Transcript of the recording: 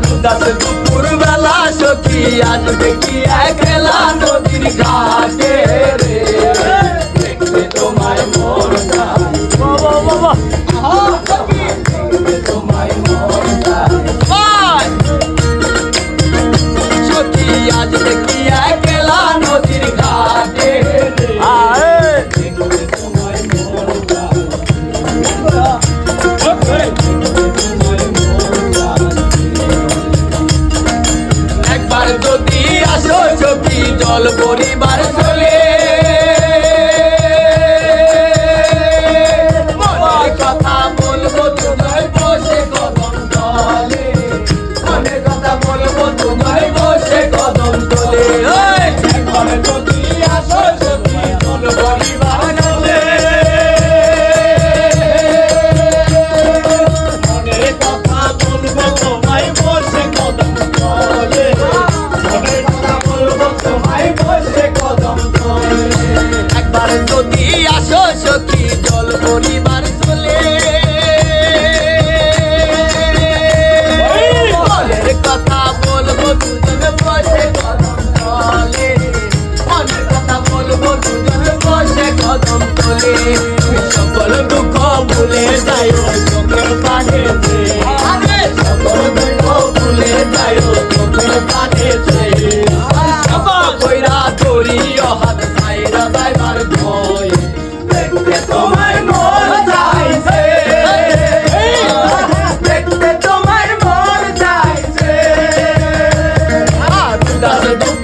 রুদাস দুপুর বেলা সখী আনবে কি একলা নদীর ঘাটে রে? সকল পরিবার চলে। একবার যদি আসো সখী জল পরিবার চলে। বলের কথা বলব দুজন বসে কদম তলে। মনের কথা বলব দুজন সকল দুঃখ ভুলে যাই চোখের পানে கொண்டாடட்டும்